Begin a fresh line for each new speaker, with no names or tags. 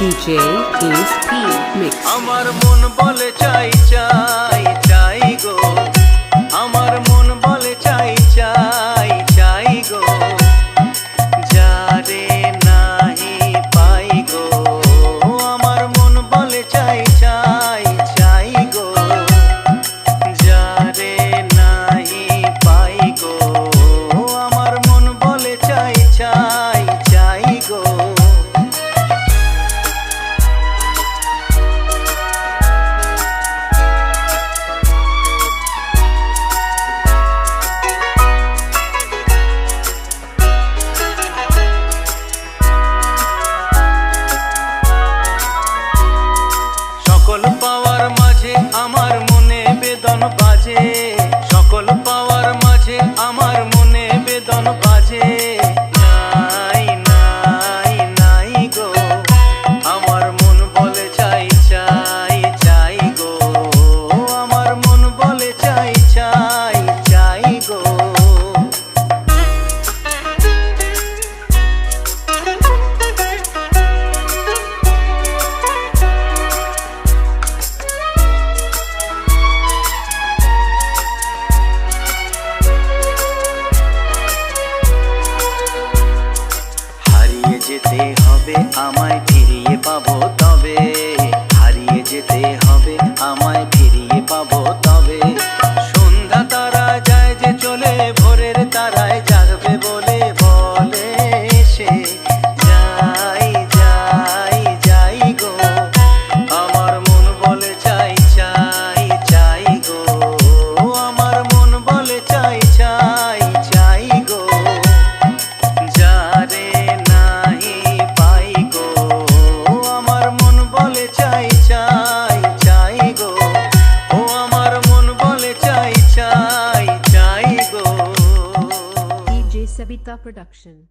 DJ is P. Mix.
আমার মন বলে চাই চাই আছে আমায় ফিরিয়ে পাবো তবে, হারিয়ে যেতে হবে, আমায় ফিরিয়ে পাবো তবে। সন্ধ্যা তারা যায় যে চলে, ভোরের তারায় জাগবে বলে
Geeta production.